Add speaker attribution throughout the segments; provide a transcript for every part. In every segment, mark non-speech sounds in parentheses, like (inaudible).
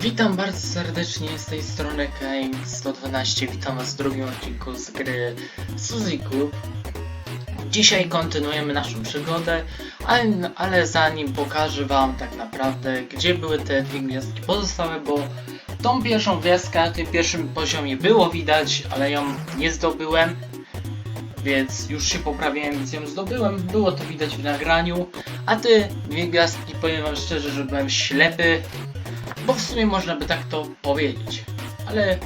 Speaker 1: Witam bardzo serdecznie z tej strony KM112. Witam was w drugim odcinku z gry Suziku. Dzisiaj kontynuujemy naszą przygodę, ale, ale zanim pokażę wam tak naprawdę, gdzie były te dwie gwiazdki pozostałe, bo tą pierwszą gwiazdkę na tym pierwszym poziomie było widać, ale ją nie zdobyłem. Więc już się poprawiłem, więc ją zdobyłem. Było to widać w nagraniu. A ty, dwie gwiazdki, powiem wam szczerze, że byłem ślepy, bo w sumie można by tak to powiedzieć. Ale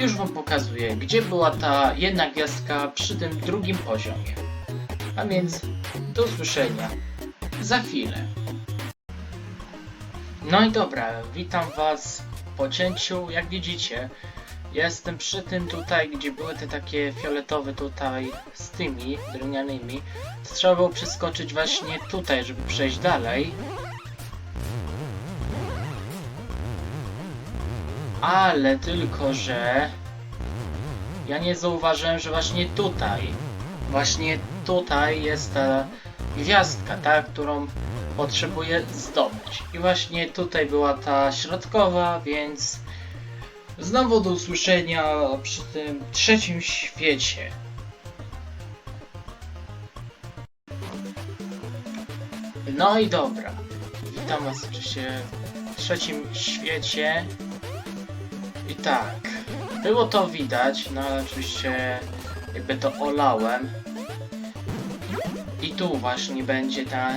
Speaker 1: już wam pokazuję, gdzie była ta jedna gwiazdka przy tym drugim poziomie. A więc do usłyszenia za chwilę. No i dobra, witam was po cięciu. Jak widzicie, jestem przy tym tutaj, gdzie były te takie fioletowe tutaj z tymi drewnianymi. Trzeba było przeskoczyć właśnie tutaj, żeby przejść dalej. Ale tylko, że ja nie zauważyłem, że właśnie tutaj, właśnie tutaj jest ta gwiazdka, ta, którą potrzebuję zdobyć. I właśnie tutaj była ta środkowa, więc znowu do usłyszenia przy tym trzecim świecie. No i dobra. Witam was oczywiście w trzecim świecie. I tak, było to widać, no ale oczywiście jakby to olałem. I tu właśnie będzie ta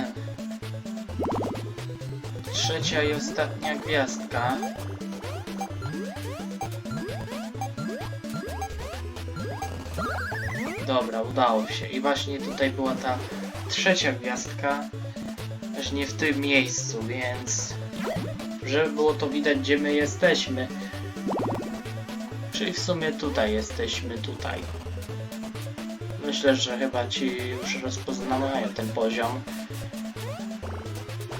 Speaker 1: trzecia i ostatnia gwiazdka. Dobra, udało się. I właśnie tutaj była ta trzecia gwiazdka. Też nie w tym miejscu, więc żeby było to widać, gdzie my jesteśmy. Czyli w sumie tutaj jesteśmy, tutaj. Myślę, że chyba ci już rozpoznają ten poziom.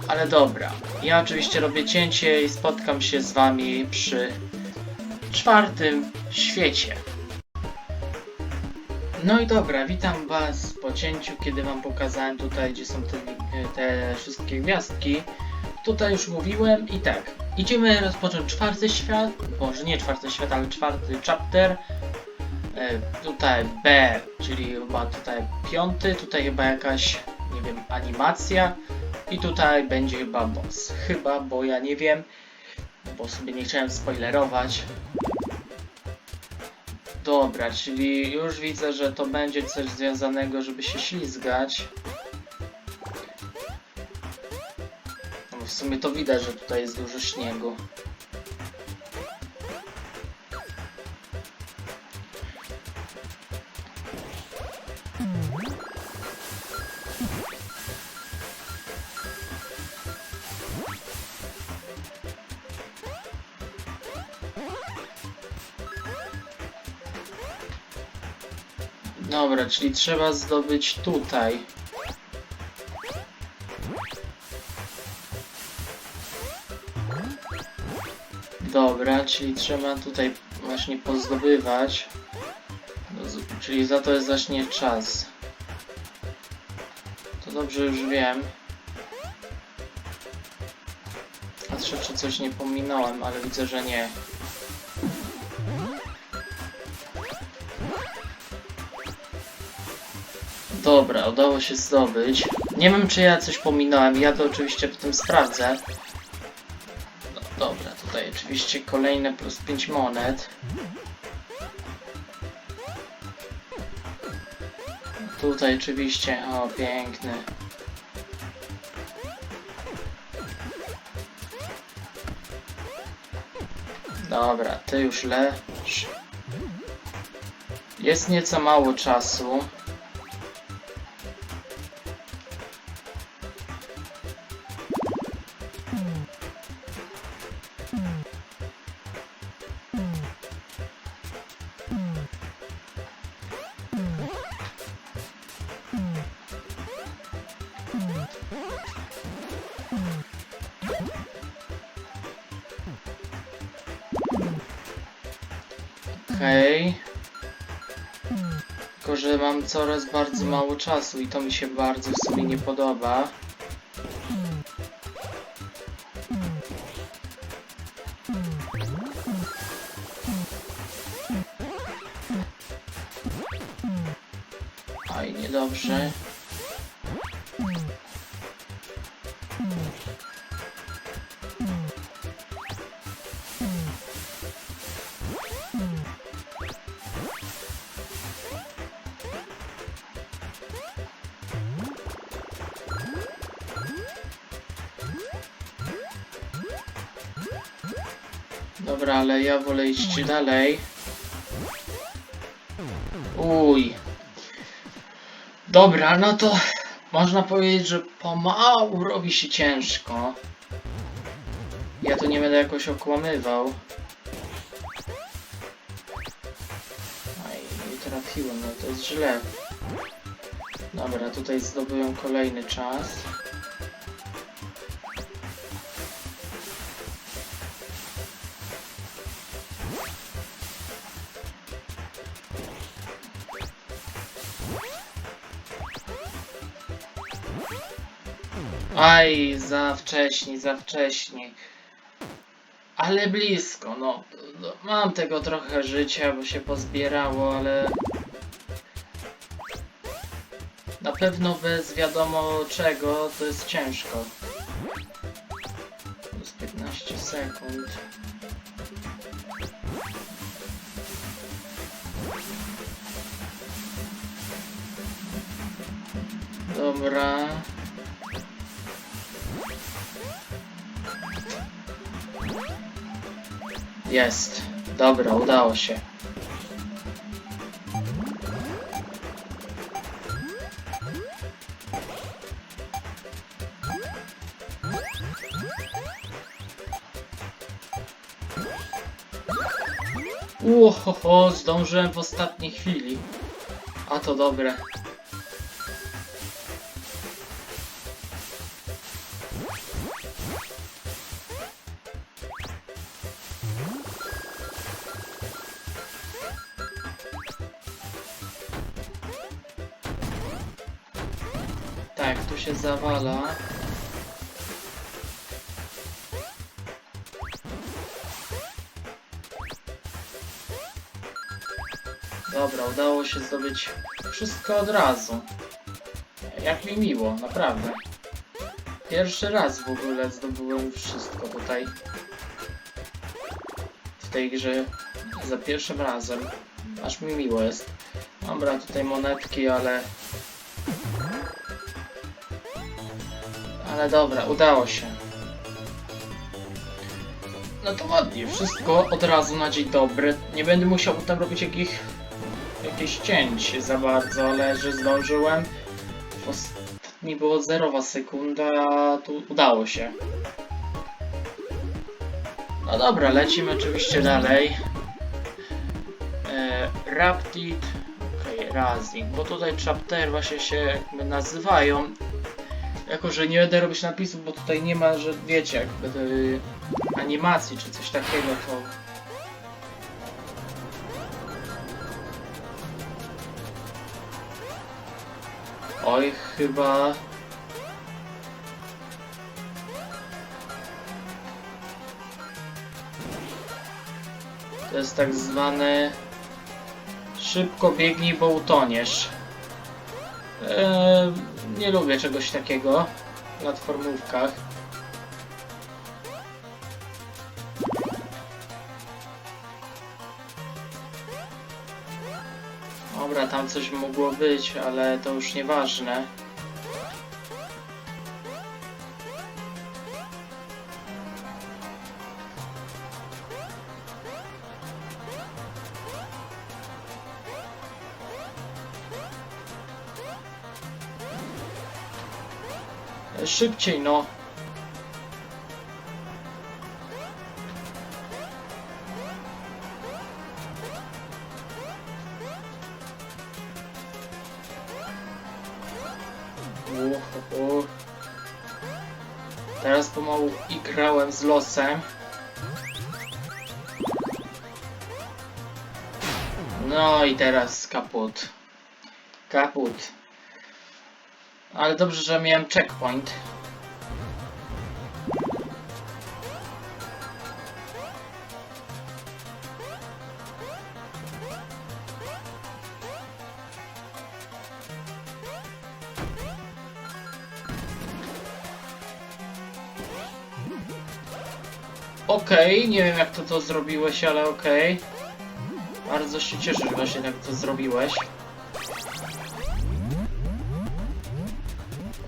Speaker 1: Ale dobra, ja oczywiście robię cięcie i spotkam się z wami przy czwartym świecie. No i dobra, witam was po cięciu, kiedy wam pokazałem tutaj, gdzie są te, te wszystkie gwiazdki. Tutaj już mówiłem i tak, idziemy rozpocząć czwarty świat, może nie czwarty świat, ale czwarty chapter. E, tutaj B, czyli chyba tutaj piąty, tutaj chyba jakaś, nie wiem, animacja. I tutaj będzie chyba boss. Chyba, bo ja nie wiem, bo sobie nie chciałem spoilerować. Dobra, czyli już widzę, że to będzie coś związanego, żeby się ślizgać. W sumie to widać, że tutaj jest dużo śniegu. Dobra, czyli trzeba zdobyć tutaj. Czyli trzeba tutaj właśnie pozdobywać. Czyli za to jest właśnie czas. To dobrze już wiem. Patrzę, czy coś nie pominąłem, ale widzę, że nie. Dobra, udało się zdobyć. Nie wiem, czy ja coś pominąłem. Ja to oczywiście potem sprawdzę. Oczywiście kolejne plus 5 monet. Tutaj oczywiście, o piękny. Dobra, ty już leż. Jest nieco mało czasu. Okej. Tylko, że mam coraz bardzo mało czasu i to mi się bardzo w sumie nie podoba. Oj, niedobrze. Dobra, ale ja wolę iść dalej. Uj. Dobra, no to można powiedzieć, że pomału robi się ciężko. Ja tu nie będę jakoś okłamywał. Aj, nie trafiłem, no to jest źle. Dobra, tutaj zdobyłem kolejny czas. Aj, za wcześnie, za wcześnie. Ale blisko, no. no, Mam tego trochę życia, bo się pozbierało, ale... Na pewno bez wiadomo czego to jest ciężko. Plus 15 sekund. Dobra. Jest. Dobra, udało się. Uhoho, zdążyłem w ostatniej chwili. A to dobre. Zawala. Dobra, udało się zdobyć wszystko od razu. Jak mi miło, naprawdę. Pierwszy raz w ogóle zdobyłem wszystko tutaj. W tej grze za pierwszym razem. Aż mi miło jest. Dobra, tutaj monetki, ale Ale dobra, udało się. No to ładnie, wszystko od razu na dzień dobry. Nie będę musiał potem robić jakich, jakichś cięć za bardzo, ale że zdążyłem. W ostatni było zerowa sekunda, a tu udało się. No dobra, lecimy oczywiście dalej. E, Rapid, okej, Razing, bo tutaj chapter właśnie się nazywają jako, że nie będę robić napisów, bo tutaj nie ma, że wiecie, jakby y, animacji czy coś takiego, to... Oj, chyba... To jest tak zwany... Szybko biegnij, bo utoniesz. Eee, nie lubię czegoś takiego w platformówkach. Dobra, tam coś mogło być, ale to już nieważne. Szybciej, no. Uch, uch. Teraz pomału igrałem z losem. No i teraz kaput. Kaput. Ale dobrze, że miałem checkpoint. Okej, okay, nie wiem jak to to zrobiłeś, ale okej. Okay. Bardzo się cieszę, że właśnie tak to zrobiłeś.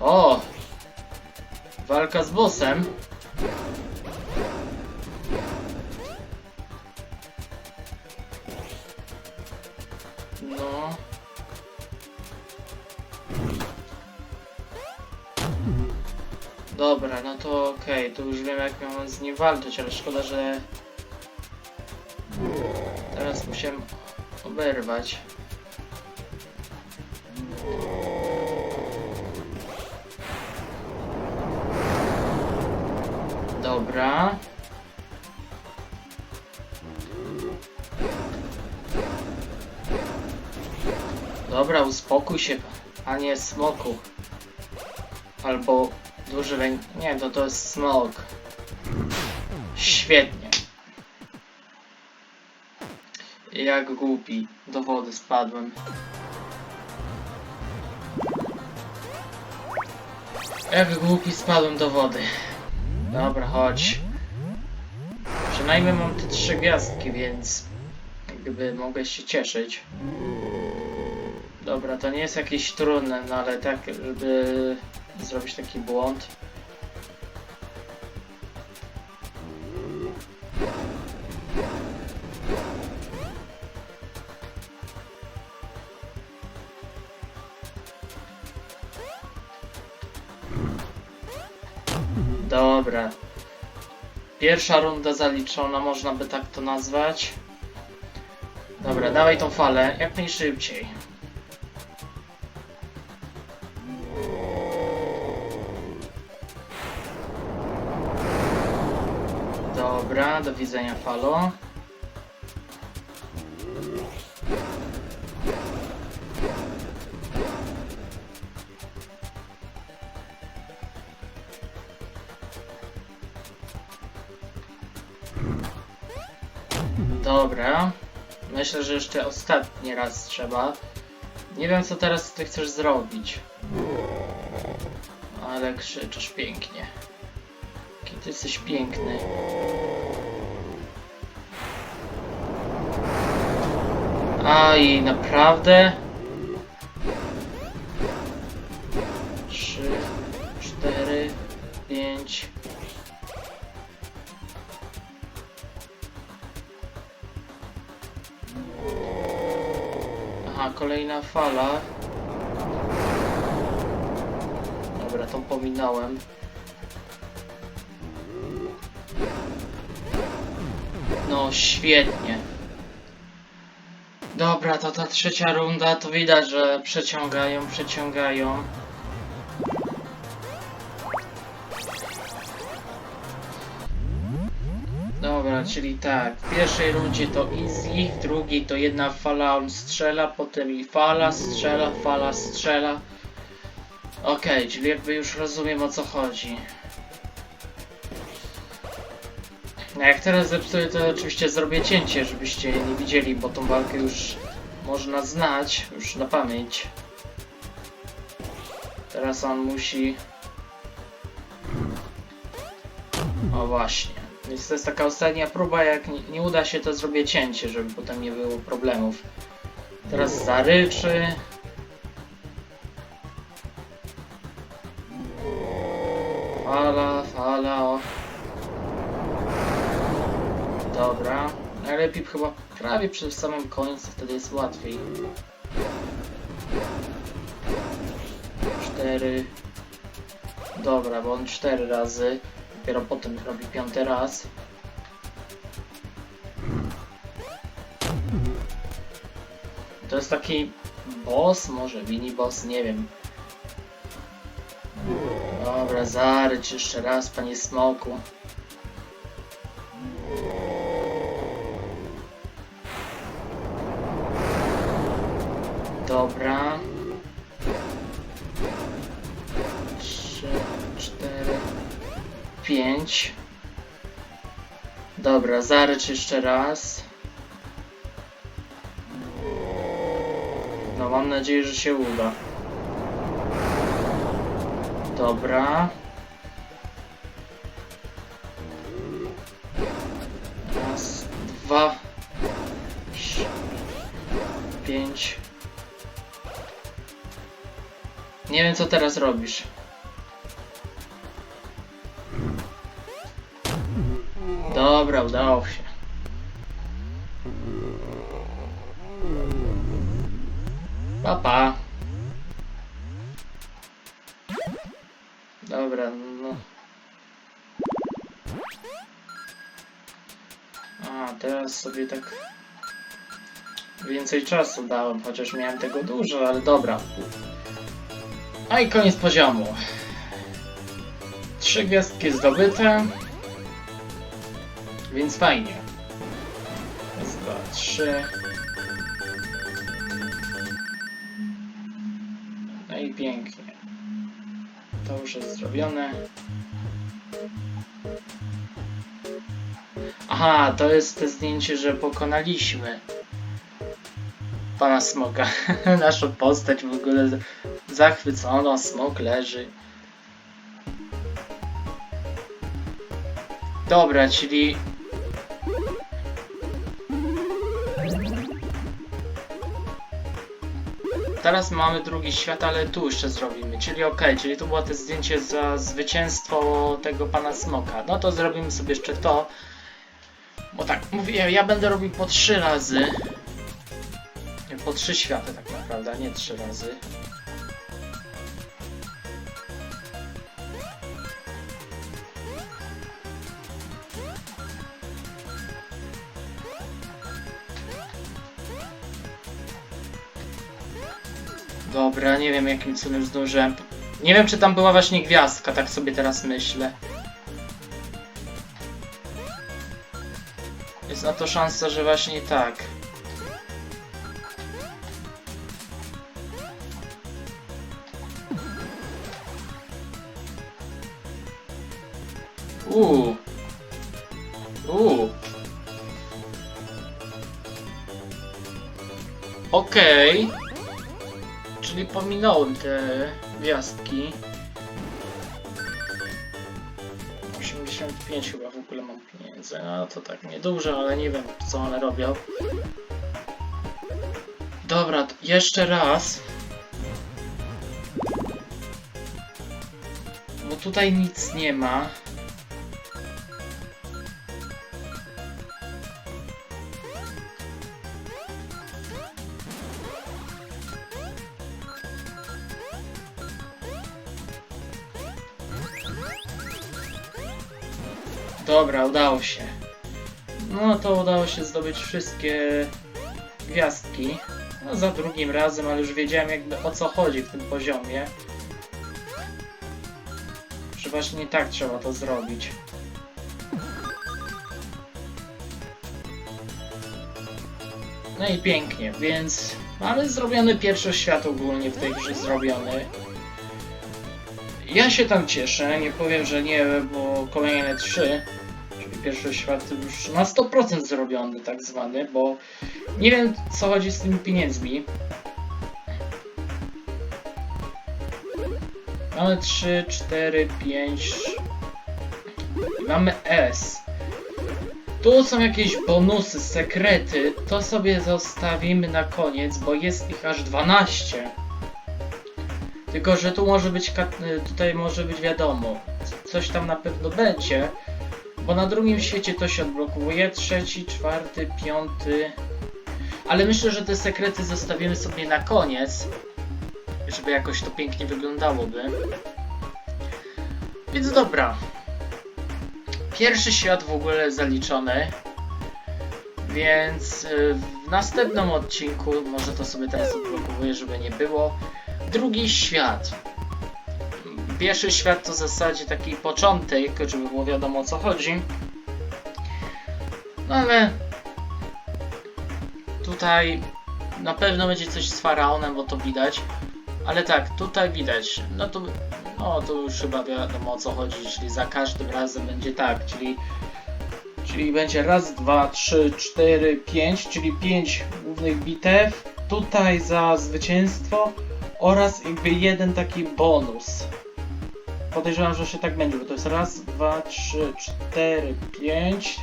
Speaker 1: O! Walka z bossem. No. Dobra, no to okej, to już wiem jak miałem z nim walczyć, ale szkoda, że teraz musiałem oberwać. Dobra. Dobra, uspokój się, panie smoku. Albo duży węg... Nie, to to jest smok. Świetnie. Jak głupi. Do wody spadłem. Jak głupi spadłem do wody. Dobra, chodź. Przynajmniej mam te trzy gwiazdki, więc jakby mogę się cieszyć. Dobra, to nie jest jakieś trudne, no ale tak, żeby zrobić taki błąd. Pierwsza runda zaliczona, można by tak to nazwać. Dobra, dawaj tą falę, jak najszybciej. Dobra, do widzenia falo. Myślę, że jeszcze ostatni raz trzeba. Nie wiem co teraz ty chcesz zrobić. Ale krzyczysz pięknie. Ty jesteś piękny. Aj, naprawdę? Kolejna fala. Dobra, tą pominąłem. No, świetnie. Dobra, to ta trzecia runda, to widać, że przeciągają, przeciągają. Dobra, czyli tak, w pierwszej rundzie to easy, w drugiej to jedna fala on strzela, potem i fala strzela, fala strzela. Okej, czyli jakby już rozumiem o co chodzi. No jak teraz zepsuję, to oczywiście zrobię cięcie, żebyście nie widzieli, bo tą walkę już można znać, już na pamięć. Teraz on musi... O właśnie. Więc to jest taka ostatnia próba, jak nie, nie uda się, to zrobię cięcie, żeby potem nie było problemów. Teraz zaryczy. Fala, fala, o. Dobra. Najlepiej chyba prawie przy samym końcu, wtedy jest łatwiej. Cztery. Dobra, bo on cztery razy. Dopiero potem robi piąty raz. To jest taki boss, może mini boss, nie wiem. Dobra, zarycz jeszcze raz, panie smoku. Dobra. 5. Dobra, zarycz jeszcze raz. No mam nadzieję, że się uda. Dobra. Raz, dwa, pięć. Nie wiem co teraz robisz. Dobra, udało się. Pa, pa. Dobra, no. A, teraz sobie tak więcej czasu dałem, chociaż miałem tego dużo, ale dobra. A i koniec poziomu. Trzy gwiazdki zdobyte. Więc fajnie. Raz, dwa, trzy. No i pięknie. To już jest zrobione. Aha, to jest te zdjęcie, że pokonaliśmy pana Smoka. (laughs) Naszą postać w ogóle z- zachwycona, Smok leży. Dobra, czyli... Teraz mamy drugi świat, ale tu jeszcze zrobimy, czyli okej, czyli to było to zdjęcie za zwycięstwo tego pana Smoka. No to zrobimy sobie jeszcze to. Bo tak, mówię, ja będę robił po trzy razy. Po trzy światy tak naprawdę, nie trzy razy. Nie wiem jakim cudem zdążyłem. Nie wiem czy tam była właśnie gwiazdka, tak sobie teraz myślę. Jest na to szansa, że właśnie tak. Uuu. Uuu. Okej. Czyli pominąłem te gwiazdki. 85 chyba w ogóle mam pieniędzy. No to tak niedużo, ale nie wiem co one robią. Dobra, jeszcze raz. Bo tutaj nic nie ma. Dobra, udało się. No to udało się zdobyć wszystkie gwiazdki. No za drugim razem, ale już wiedziałem jakby o co chodzi w tym poziomie. Że właśnie tak trzeba to zrobić. No i pięknie, więc mamy zrobiony pierwszy świat ogólnie w tej grze zrobiony. Ja się tam cieszę, nie powiem, że nie, bo kolejne trzy, pierwszy świat już na 100% zrobiony tak zwany, bo nie wiem co chodzi z tymi pieniędzmi. Mamy 3, 4, 5 i mamy S. Tu są jakieś bonusy, sekrety, to sobie zostawimy na koniec, bo jest ich aż 12. Tylko, że tu może być, y, tutaj może być wiadomo, coś tam na pewno będzie, bo na drugim świecie to się odblokuje, trzeci, czwarty, piąty, ale myślę, że te sekrety zostawimy sobie na koniec, żeby jakoś to pięknie wyglądałoby. Więc dobra. Pierwszy świat w ogóle zaliczony, więc y, w następnym odcinku, może to sobie teraz odblokowuję, żeby nie było, drugi świat. Pierwszy świat to w zasadzie taki początek, żeby było wiadomo o co chodzi. No ale tutaj na pewno będzie coś z faraonem, bo to widać. Ale tak, tutaj widać. No to, no to już chyba wiadomo o co chodzi, czyli za każdym razem będzie tak, czyli Czyli będzie raz, dwa, trzy, cztery, pięć, czyli pięć głównych bitew. Tutaj za zwycięstwo oraz jakby jeden taki bonus. Podejrzewam, że się tak będzie, bo to jest raz, dwa, trzy, cztery, pięć.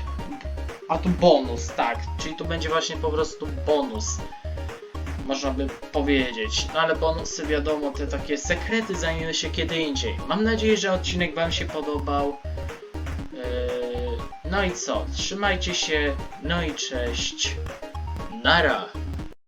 Speaker 1: A tu bonus, tak. Czyli tu będzie właśnie po prostu bonus. można by powiedzieć. No ale bonusy wiadomo, te takie sekrety zajmiemy się kiedy indziej. Mam nadzieję, że odcinek Wam się podobał. Yy, No i co? Trzymajcie się, no i cześć. Nara!